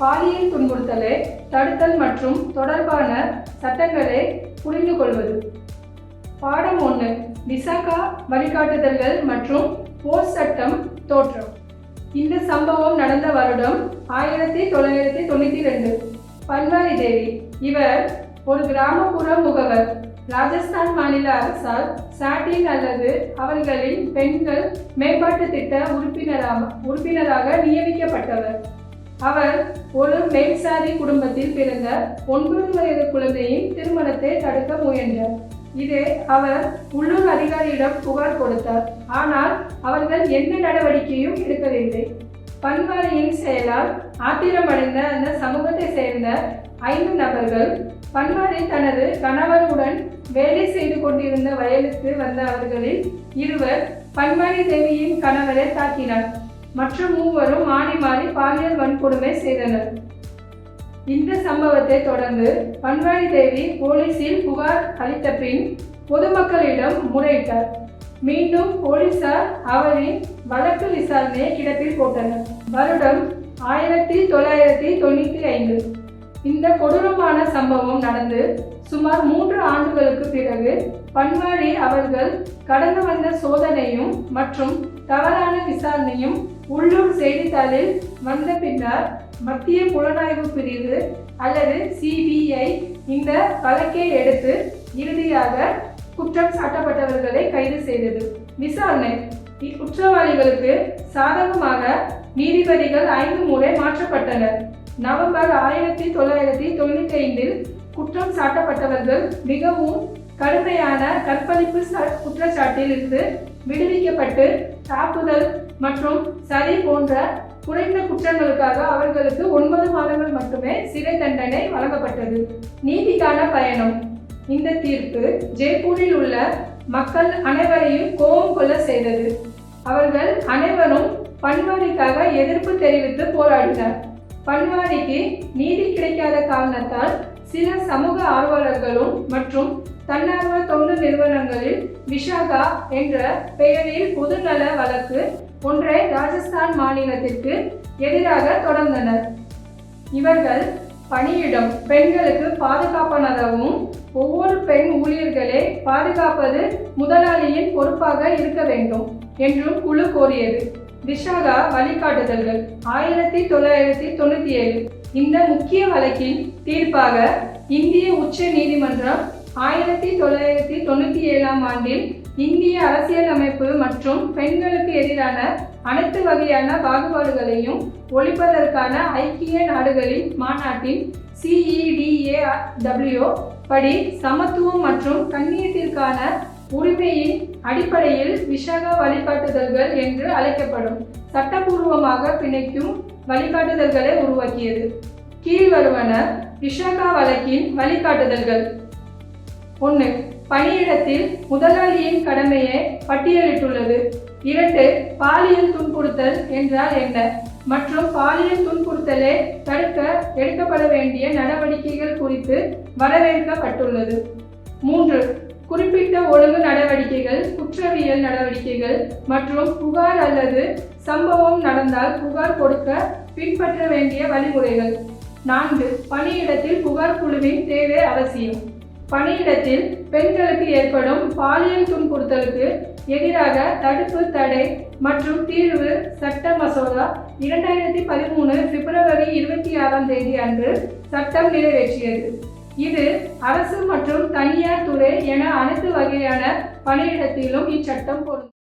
பாலியல் துன்புறுத்தலை தடுத்தல் மற்றும் தொடர்பான சட்டங்களை புரிந்து கொள்வது. பாடம் ஒன்று விசாகா வழிகாட்டுதல்கள் மற்றும் போர் சட்டம் தோற்றம். இந்த சம்பவம் நடந்த வருடம் ஆயிரத்தி தொள்ளாயிரத்தி தொண்ணூற்றி ரெண்டு. பன்வாரி தேவி இவர் ஒரு கிராமப்புற முகவர். ராஜஸ்தான் மாநில அரசால் சாட்டின் அல்லது அவர்களின் பெண்கள் மேம்பாட்டு திட்ட உறுப்பினராக உறுப்பினராக நியமிக்கப்பட்டவர். அவர் ஒரு மேல்சாதி குடும்பத்தில் பிறந்த ஒன்பது வயது குழந்தையின் திருமணத்தை தடுக்க முயன்றார். இது அவர் உள்ளூர் அதிகாரியிடம் புகார் கொடுத்தார். ஆனால் அவர்கள் எந்த நடவடிக்கையும் எடுக்கவில்லை. பன்வாரியின் செயலால் ஆத்திரமடைந்த அந்த சமூகத்தை சேர்ந்த ஐந்து நபர்கள் பன்வாரி தனது கணவருடன் வேலை செய்து கொண்டிருந்த வயலுக்கு வந்த அவர்களில் இருவர் பன்வாரி தேவியின் கணவரை தாக்கினார். மற்ற மூவரும் மாறி மாறி பாலியல் வன்கொடுமை செய்தனர். இந்த சம்பவத்தை தொடர்ந்து பன்வாரி தேவி போலீசில் புகார் அளித்த பின் பொதுமக்களிடம் முறையிட்டார். மீண்டும் போலீசார் அவரின் வழக்கு விசாரணையை கிடப்பில் போட்டனர். வருடம் ஆயிரத்தி தொள்ளாயிரத்தி தொண்ணூற்றி ஐந்து. இந்த கொடூரமான சம்பவம் நடந்து சுமார் மூன்று ஆண்டுகளுக்கு பிறகு பன்வாரி அவர்கள் கடந்து வந்த சோதனையும் மற்றும் தவறான விசாரணையும் உள்ளூர் செய்தித்தாளில் வந்த பின்னர் மத்திய புலனாய்வு பிரிவு அல்லது சிபிஐ இந்த வழக்கை எடுத்து இறுதியாக குற்றம் சாட்டப்பட்டவர்களை கைது செய்தது. விசாரணை. இக்குற்றவாளிகளுக்கு சாதகமாக நீதிபதிகள் ஐந்து முறை மாற்றப்பட்டனர். நவம்பர் ஆயிரத்தி தொள்ளாயிரத்தி தொண்ணூற்றி ஐந்தில் குற்றம் சாட்டப்பட்டவர்கள் மிகவும் கடுமையான கற்பழிப்பு ச- குற்றச்சாட்டில் இருந்து விடுவிக்கப்பட்டு தாக்குதல் மற்றும் சதி போன்ற குறைந்த குற்றங்களுக்காக அவர்களுக்கு ஒன்பது மாதங்கள் மட்டுமே சிறை தண்டனை வழங்கப்பட்டது. நீதிக்கான பயணம். இந்த தீர்ப்பு ஜெய்ப்பூரில் உள்ள மக்கள் அனைவரையும் கோபம் கொள்ள செய்தது. அவர்கள் அனைவரும் பன்வாரிக்காக எதிர்ப்பு தெரிவித்து போராடினர். பன்வாரிக்கு நீதி கிடைக்காத காரணத்தால் சில சமூக ஆர்வலர்களும் மற்றும் தன்னார்வ தொண்டு நிறுவனங்களில் விஷாகா என்ற பெயரில் பொதுநல வழக்கு ஒன்றை ராஜஸ்தான் மாநிலத்திற்கு எதிராக தொடர்ந்தனர். இவர்கள் பணியிடம் பெண்களுக்கு பாதுகாப்பானதாகவும் ஒவ்வொரு பெண் ஊழியர்களே பாதுகாப்பது முதலாளியின் பொறுப்பாக இருக்க வேண்டும் என்றும் குழு கோரியது. விஷாகா வழிகாட்டுதல்கள் ஆயிரத்தி தொள்ளாயிரத்தி தொண்ணூத்தி ஏழு. இந்த முக்கிய வழக்கின் தீர்ப்பாக இந்திய உச்ச நீதிமன்றம் ஆயிரத்தி தொள்ளாயிரத்தி தொண்ணூத்தி ஏழாம் ஆண்டில் இந்திய அரசியலமைப்பு மற்றும் பெண்களுக்கு எதிரான அனைத்து வகையான பாகுபாடுகளையும் ஒழிப்பதற்கான ஐக்கிய நாடுகளின் மாநாட்டின் சிஇடிஏ படி சமத்துவம் மற்றும் கண்ணியத்திற்கான உரிமையின் அடிப்படையில் விஷக வழிகாட்டுதல்கள் என்று அழைக்கப்படும் சட்டபூர்வமாக பிணைக்கும் வழிகாட்டுதல்களை உருவாக்கியது. கீழ்வருவன விஷகா வழக்கின் வழிகாட்டுதல்கள். ஒன்று பணியிடத்தில் முதலாளியின் கடமையை பட்டியலிட்டுள்ளது. இரண்டு பாலியல் துன்புறுத்தல் என்றால் என்ன? மற்றும் பாலியல் துன்புறுத்தலை தடுக்க எடுக்கப்பட வேண்டிய நடவடிக்கைகள் குறித்து வரவேற்கப்பட்டுள்ளது. மூன்று குறிப்பிட்ட ஒழுங்கு நடவடிக்கைகள் குற்றவியல் நடவடிக்கைகள் மற்றும் புகார் அல்லது சம்பவம் நடந்தால் புகார் கொடுக்க பின்பற்ற வேண்டிய வழிமுறைகள். நான்கு பணியிடத்தில் புகார் குழுவின் தேவை அவசியம். பணியிடத்தில் பெண்களுக்கு ஏற்படும் பாலியல் துன்புறுத்தலுக்கு எதிராக தடுப்பு தடை மற்றும் தீர்வு சட்ட மசோதா இரண்டாயிரத்தி பதிமூணு பிப்ரவரி இருபத்தி ஆறாம் தேதி அன்று சட்டம் நிறைவேற்றியது. இது அரசு மற்றும் தனியார் துறை என அனைத்து வகையான பணியிடத்திலும் இச்சட்டம் பொருந்தும்.